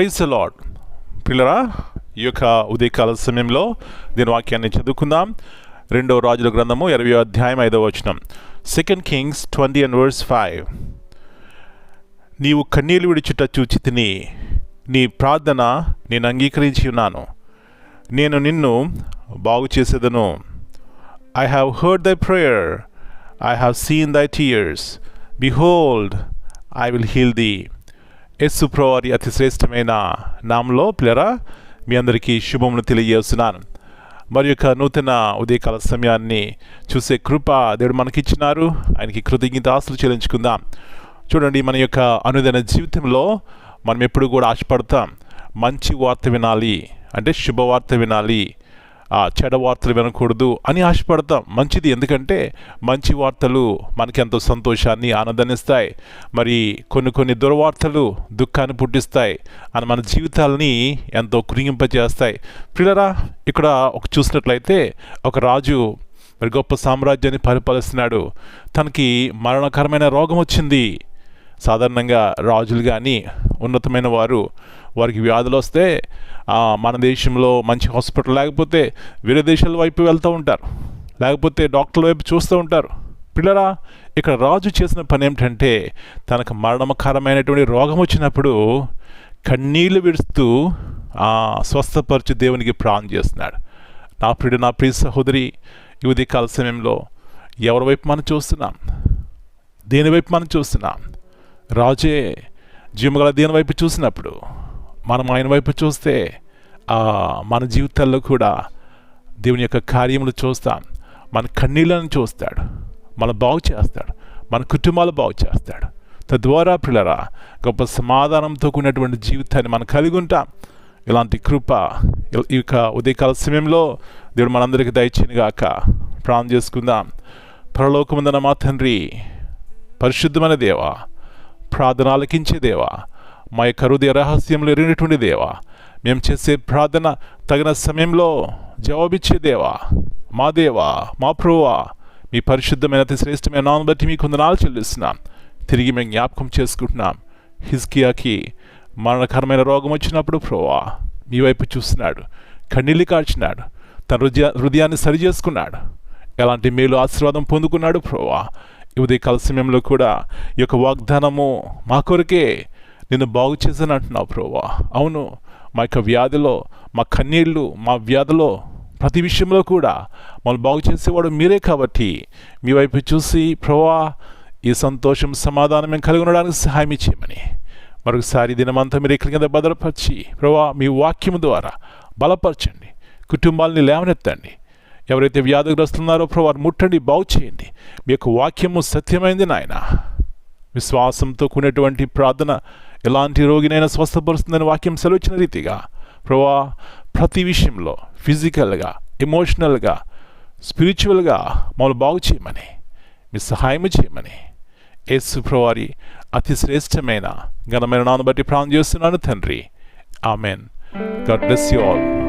Praise lord పిల్లరా ఈ యొక్క ఉదయకాల సమయంలో దీని వాక్యాన్ని చదువుకుందాం. రెండో రాజుల గ్రంథము ఇరవై అధ్యాయం ఐదవ వచనం. Second kings twenty and verse five నీవు కన్నీళ్ళు విడిచుట చూచి తిని నీ ప్రార్థన నేను అంగీకరించి ఉన్నాను. నేను నిన్ను బాగు చేసేదను. I have heard thy prayer I have seen thy tears behold I will heal thee Yesu వారి అతి శ్రేష్టమైన నామంలో పిల్లరా మీ అందరికీ శుభమును తెలియజేస్తున్నాను. మరి యొక్క నూతన ఉదయకాల సమయాన్ని చూసే కృప దేవుడు మనకిచ్చినారు. ఆయనకి కృతజ్ఞత ఆస్తులు చెల్లించుకుందాం. చూడండి మన యొక్క అనుదిన జీవితంలో మనం ఎప్పుడు కూడా ఆశపడతాం. మంచి వార్త వినాలి అంటే శుభవార్త వినాలి. చెడ వార్తలు వినకూడదు అని ఆశపడతాం. మంచిది ఎందుకంటే మంచి వార్తలు మనకి ఎంతో సంతోషాన్ని ఆనందాన్నిస్తాయి మరి కొన్ని కొన్ని దుర్వార్తలు దుఃఖాన్ని పుట్టిస్తాయి. అని మన జీవితాలని ఎంతో కురింగింపజేస్తాయి పిల్లరా ఇక్కడ ఒక చూసినట్లయితే ఒక రాజు మరి గొప్ప సామ్రాజ్యాన్ని పరిపాలిస్తున్నాడు. తనకి మరణకరమైన రోగం వచ్చింది సాధారణంగా రాజులు కానీ ఉన్నతమైన వారు వారికి వ్యాధులు వస్తే మన దేశంలో మంచి హాస్పిటల్ లేకపోతే వేరే దేశాల వైపు వెళ్తూ ఉంటారు. లేకపోతే డాక్టర్ల వైపు చూస్తూ ఉంటారు. పిల్లరా ఇక్కడ రాజు చేసిన పని ఏమిటంటే తనకు మరణకరమైనటువంటి రోగం వచ్చినప్పుడు కన్నీళ్ళు విడుస్తూ స్వస్థపరిచి దేవునికి ప్రాణం చేస్తున్నాడు. నా ప్రియుడు నా ప్రియ సహోదరి ఈ కాల సమయంలో ఎవరి వైపు మనం చూస్తున్నాం? దేని వైపు మనం చూస్తున్నాం? రాజే జీవగల దేని వైపు చూసినప్పుడు? మనం ఆయన వైపు చూస్తే మన జీవితాల్లో కూడా దేవుని యొక్క కార్యములు చూస్తాం. మన కన్నీళ్ళను చూస్తాడు. మన బాగు చేస్తాడు. మన కుటుంబాలు బాగు చేస్తాడు. తద్వారా పిల్లరా గొప్ప సమాధానంతో కూడినటువంటి జీవితాన్ని మనం కలిగి ఉంటాం. ఇలాంటి కృప ఈ యొక్క ఉదయకాల సమయంలో దేవుడు మనందరికీ దయచేయను గాక. ప్రాణం చేసుకుందాం. పరలోకముందన మా తండ్రి పరిశుద్ధమైన దేవా ప్రార్థన ఆలకించే దేవా మా యొక్క హృదయ రహస్యంలో ఎరిగినటువంటి దేవా మేము చేసే ప్రార్థన తగిన సమయంలో జవాబిచ్చే దేవా మా దేవా మా ప్రభువా మీ పరిశుద్ధమైన అతి శ్రేష్టమైన నామం బట్టి మీకు కొందనాలు చెల్లిస్తున్నాం. తిరిగి మేము జ్ఞాపకం చేసుకుంటున్నాం. హిజ్కియాకి మరణకరమైన రోగం వచ్చినప్పుడు ప్రోవా మీ వైపు చూస్తున్నాడు కన్నీళ్ళు కాల్చినాడు తన హృదయ హృదయాన్ని సరి చేసుకున్నాడు ఎలాంటి మేలు ఆశీర్వాదం పొందుకున్నాడు ప్రోవా ఉదయకాల సమయంలో కూడా ఈ యొక్క వాగ్దానము మా కొరకే నిన్ను బాగు చేశాను అంటున్నావు ప్రభా అవును మా యొక్క వ్యాధిలో మా కన్నీళ్ళు మా వ్యాధిలో ప్రతి విషయంలో కూడా మమ్మల్ని బాగు చేసేవాడు మీరే కాబట్టి మీ వైపు చూసి ప్రభా ఈ సంతోషం సమాధానం మేము కలిగి ఉండడానికి సహాయం చేయమని. మరొకసారి దినమంతా మీరు ఎక్కడి కింద భద్రపరిచి ప్రభా మీ వాక్యం ద్వారా బలపరచండి కుటుంబాలని లేవనెత్తండి. ఎవరైతే వ్యాధిగ్రస్తున్నారో ప్రభా ముట్టండి బాగు చేయండి. మీ యొక్క వాక్యము సత్యమైంది నాయన. విశ్వాసంతో కూడినటువంటి ప్రార్థన ఎలాంటి రోగినైనా స్వస్థపరుస్తుందని వాక్యం సెలవిచ్చిన రీతిగా ప్రభా ప్రతి విషయంలో ఫిజికల్గా ఎమోషనల్గా స్పిరిచువల్గా మమ్మల్ని బాగు చేయమని మీ సహాయం చేయమని యేసు ప్రవారి అతి శ్రేష్టమైన ఘనమైన నాన్న బట్టి ప్రాణం చేస్తున్నాను తండ్రి. Amen. God bless you all.